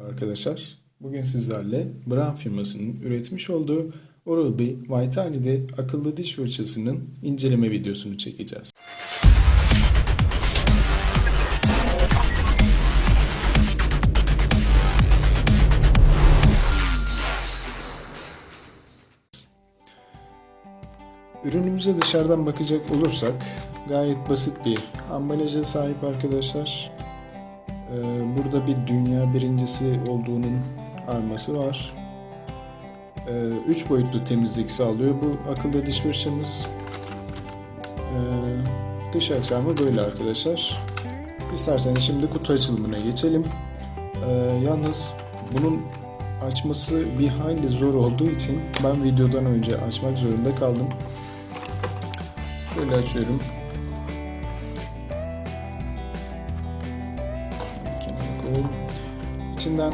Arkadaşlar, bugün sizlerle Braun firmasının üretmiş olduğu Oral-B Vitality'de akıllı diş fırçasının inceleme videosunu çekeceğiz. Ürünümüze dışarıdan bakacak olursak gayet basit bir ambalaja sahip arkadaşlar. Ee, Burada bir dünya birincisi olduğunun arması var. 3 boyutlu temizlik sağlıyor bu akıllı diş fırçamız. Ee, Dış aksamı böyle arkadaşlar. İsterseniz şimdi kutu açılımına geçelim. Ee, Yalnız bunun açması bir hayli zor olduğu için ben videodan önce açmak zorunda kaldım. Şöyle açıyorum. Koyayım. İçinden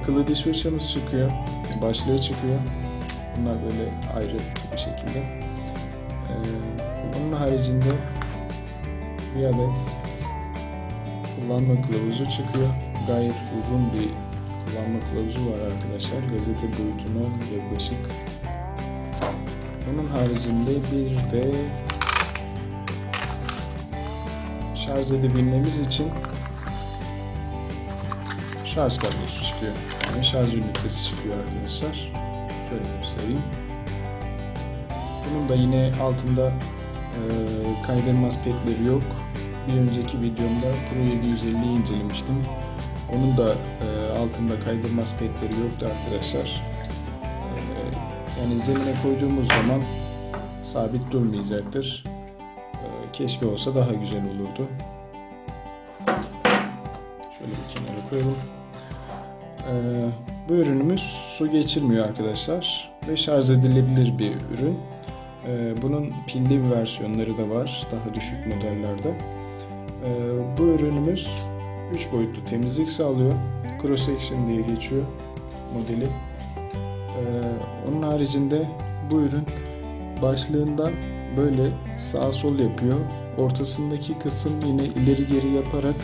akıllı diş fırçamız çıkıyor. Başlığı çıkıyor. Bunlar böyle ayrı bir şekilde. Ee, onun haricinde bir adet kullanma kılavuzu çıkıyor. Gayet uzun bir kullanma kılavuzu var arkadaşlar. Gazete boyutuna yaklaşık. Onun haricinde bir de şarj edebilmemiz için şarj kablosu çıkıyor. Yani şarj ünitesi çıkıyor arkadaşlar. Şöyle göstereyim. Bunun da yine altında e, kaydırmaz petleri yok. Bir önceki videomda Pro 750'yi incelemiştim. Onun da e, altında kaydırmaz petleri yoktu arkadaşlar. E, yani zemine koyduğumuz zaman sabit durmayacaktır. E, keşke olsa daha güzel olurdu. Şöyle bir kenara koyalım. Ee, bu ürünümüz su geçirmiyor arkadaşlar ve şarj edilebilir bir ürün. Ee, bunun pilli versiyonları da var daha düşük modellerde. Ee, bu ürünümüz 3 boyutlu temizlik sağlıyor. Cross Section diye geçiyor modeli. Onun haricinde bu ürün başlığından böyle sağ sol yapıyor. Ortasındaki kısım yine ileri geri yaparak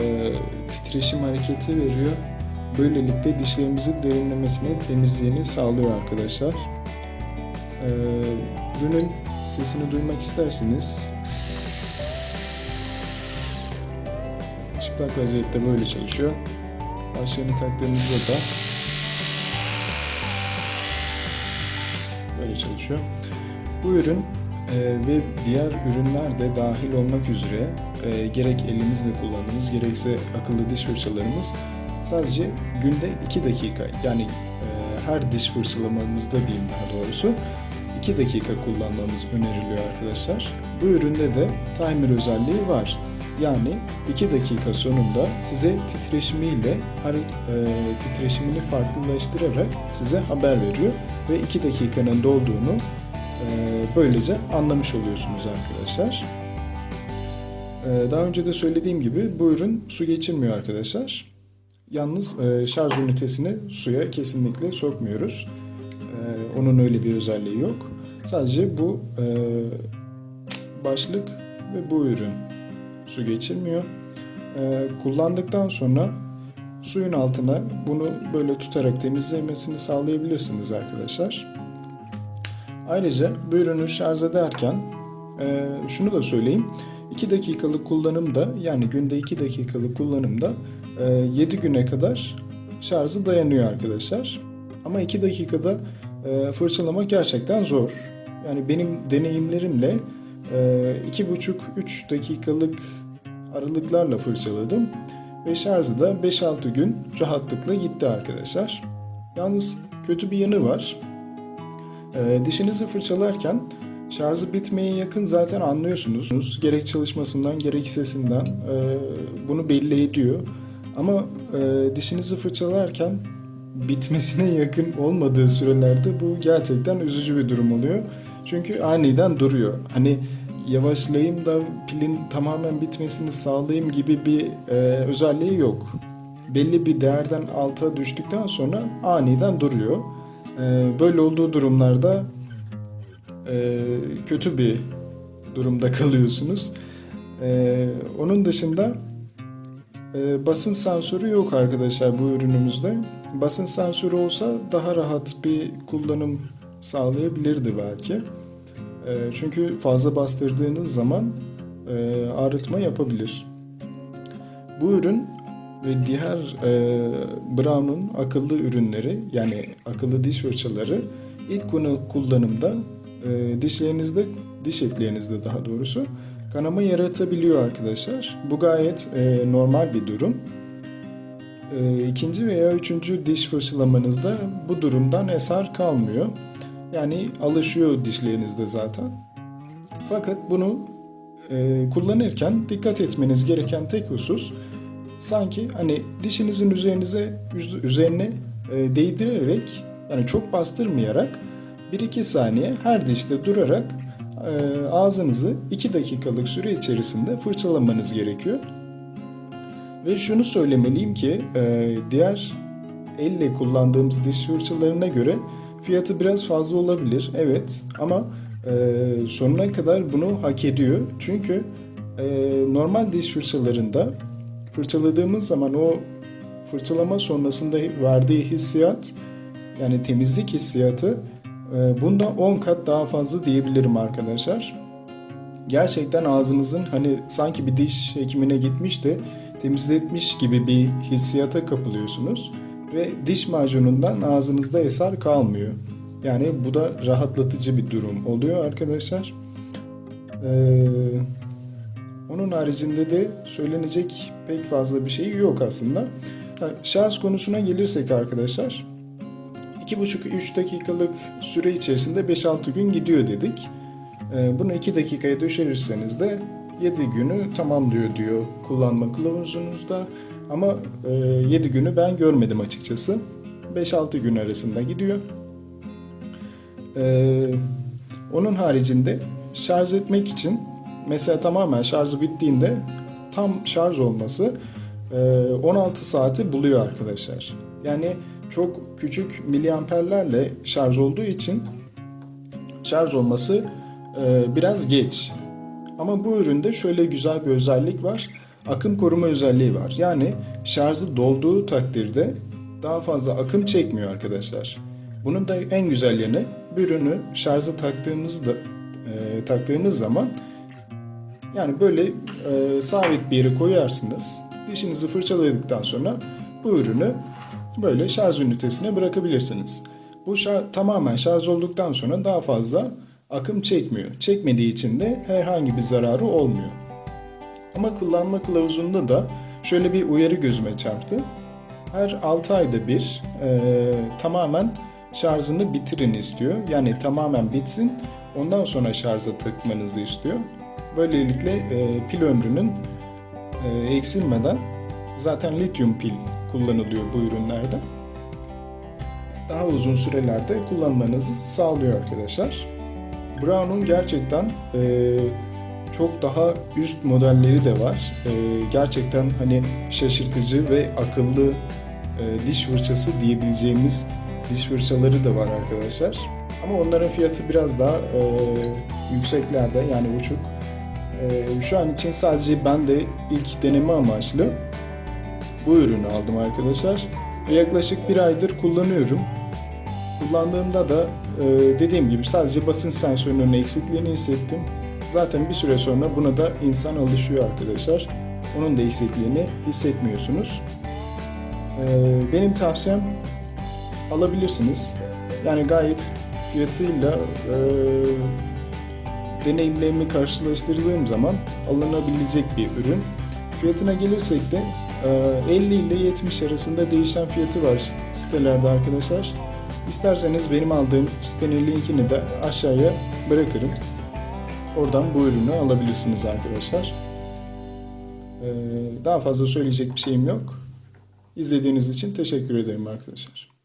e, titreşim hareketi veriyor. Böylelikle dişlerimizin derinlemesine temizliğini sağlıyor arkadaşlar. Ee, ürünün sesini duymak isterseniz çıplak vaziyette böyle çalışıyor. Başlığını taktığımızda da böyle çalışıyor. Bu ürün e, ve diğer ürünler de dahil olmak üzere e, gerek elimizle kullandığımız gerekse akıllı diş fırçalarımız sadece günde 2 dakika yani e, her diş fırçalamamızda diyeyim daha doğrusu 2 dakika kullanmamız öneriliyor arkadaşlar. Bu üründe de timer özelliği var. Yani 2 dakika sonunda size titreşimiyle har- e, titreşimini farklılaştırarak size haber veriyor ve 2 dakikanın dolduğunu e, böylece anlamış oluyorsunuz arkadaşlar. E, daha önce de söylediğim gibi bu ürün su geçirmiyor arkadaşlar. Yalnız e, şarj ünitesini suya kesinlikle sokmuyoruz. E, onun öyle bir özelliği yok. Sadece bu e, başlık ve bu ürün su geçirmiyor. E, kullandıktan sonra suyun altına bunu böyle tutarak temizlemesini sağlayabilirsiniz arkadaşlar. Ayrıca bu ürünü şarj ederken e, şunu da söyleyeyim. 2 dakikalık kullanımda yani günde 2 dakikalık kullanımda 7 güne kadar şarjı dayanıyor arkadaşlar. Ama 2 dakikada e, fırçalamak gerçekten zor. Yani benim deneyimlerimle 2,5-3 dakikalık aralıklarla fırçaladım ve şarjı da 5-6 gün rahatlıkla gitti arkadaşlar. Yalnız kötü bir yanı var. E, dişinizi fırçalarken şarjı bitmeye yakın zaten anlıyorsunuz. Gerek çalışmasından gerek sesinden e, bunu belli ediyor. Ama e, dişinizi fırçalarken bitmesine yakın olmadığı sürelerde bu gerçekten üzücü bir durum oluyor. Çünkü aniden duruyor. Hani yavaşlayayım da pilin tamamen bitmesini sağlayayım gibi bir e, özelliği yok. Belli bir değerden alta düştükten sonra aniden duruyor. E, böyle olduğu durumlarda e, kötü bir durumda kalıyorsunuz. E, onun dışında Ee, basın sensörü yok arkadaşlar bu ürünümüzde. Basın sensörü olsa daha rahat bir kullanım sağlayabilirdi belki. Ee, çünkü fazla bastırdığınız zaman e, ağrıtma yapabilir. Bu ürün ve diğer e, Brown'un akıllı ürünleri yani akıllı diş fırçaları ilk kullanımda e, dişlerinizde, diş etlerinizde daha doğrusu kanama yaratabiliyor arkadaşlar. Bu gayet e, normal bir durum. E, ikinci veya üçüncü diş fırçalamanızda bu durumdan eser kalmıyor. Yani alışıyor dişlerinizde zaten. Fakat bunu e, kullanırken dikkat etmeniz gereken tek husus sanki hani dişinizin üzerinize üzerine e, değdirerek yani çok bastırmayarak 1-2 saniye her dişte durarak ağzınızı 2 dakikalık süre içerisinde fırçalamanız gerekiyor. Ve şunu söylemeliyim ki e, diğer elle kullandığımız diş fırçalarına göre fiyatı biraz fazla olabilir. Evet ama e, sonuna kadar bunu hak ediyor. Çünkü e, normal diş fırçalarında fırçaladığımız zaman o fırçalama sonrasında verdiği hissiyat yani temizlik hissiyatı e, bundan 10 kat daha fazla diyebilirim arkadaşlar. Gerçekten ağzınızın hani sanki bir diş hekimine gitmiş de temizletmiş gibi bir hissiyata kapılıyorsunuz ve diş macunundan ağzınızda eser kalmıyor. Yani bu da rahatlatıcı bir durum oluyor arkadaşlar. Ee, onun haricinde de söylenecek pek fazla bir şey yok aslında. Ha, şarj konusuna gelirsek arkadaşlar. 2,5-3 dakikalık süre içerisinde 5-6 gün gidiyor dedik. Ee, bunu 2 dakikaya düşürürseniz de 7 günü tamamlıyor diyor kullanma kılavuzunuzda. Ama e, 7 günü ben görmedim açıkçası. 5-6 gün arasında gidiyor. Ee, onun haricinde şarj etmek için mesela tamamen şarjı bittiğinde tam şarj olması e, 16 saati buluyor arkadaşlar. Yani çok küçük miliamperlerle şarj olduğu için şarj olması e, biraz geç. Ama bu üründe şöyle güzel bir özellik var. Akım koruma özelliği var. Yani şarjı dolduğu takdirde daha fazla akım çekmiyor arkadaşlar. Bunun da en güzel yanı bir ürünü şarja taktığımızda e, taktığımız zaman yani böyle e, sabit bir yere koyarsınız. Dişinizi fırçaladıktan sonra bu ürünü böyle şarj ünitesine bırakabilirsiniz. Bu şar- tamamen şarj olduktan sonra daha fazla akım çekmiyor. Çekmediği için de herhangi bir zararı olmuyor. Ama kullanma kılavuzunda da şöyle bir uyarı gözüme çarptı. Her 6 ayda bir e, tamamen şarjını bitirin istiyor. Yani tamamen bitsin ondan sonra şarja takmanızı istiyor. Böylelikle e, pil ömrünün e, eksilmeden zaten lityum pil kullanılıyor bu ürünlerde. Daha uzun sürelerde kullanmanızı sağlıyor arkadaşlar. Brown'un gerçekten e, çok daha üst modelleri de var. E, gerçekten hani şaşırtıcı ve akıllı e, diş fırçası diyebileceğimiz diş fırçaları da var arkadaşlar. Ama onların fiyatı biraz daha e, yükseklerde yani uçuk. E, şu an için sadece ben de ilk deneme amaçlı bu ürünü aldım arkadaşlar. Yaklaşık bir aydır kullanıyorum. Kullandığımda da e, dediğim gibi sadece basınç sensörünün eksikliğini hissettim. Zaten bir süre sonra buna da insan alışıyor arkadaşlar. Onun da eksikliğini hissetmiyorsunuz. E, benim tavsiyem alabilirsiniz. Yani gayet fiyatıyla e, deneyimlerimi karşılaştırdığım zaman alınabilecek bir ürün. Fiyatına gelirsek de 50 ile 70 arasında değişen fiyatı var sitelerde arkadaşlar. İsterseniz benim aldığım sitenin linkini de aşağıya bırakırım. Oradan bu ürünü alabilirsiniz arkadaşlar. E, daha fazla söyleyecek bir şeyim yok. İzlediğiniz için teşekkür ederim arkadaşlar.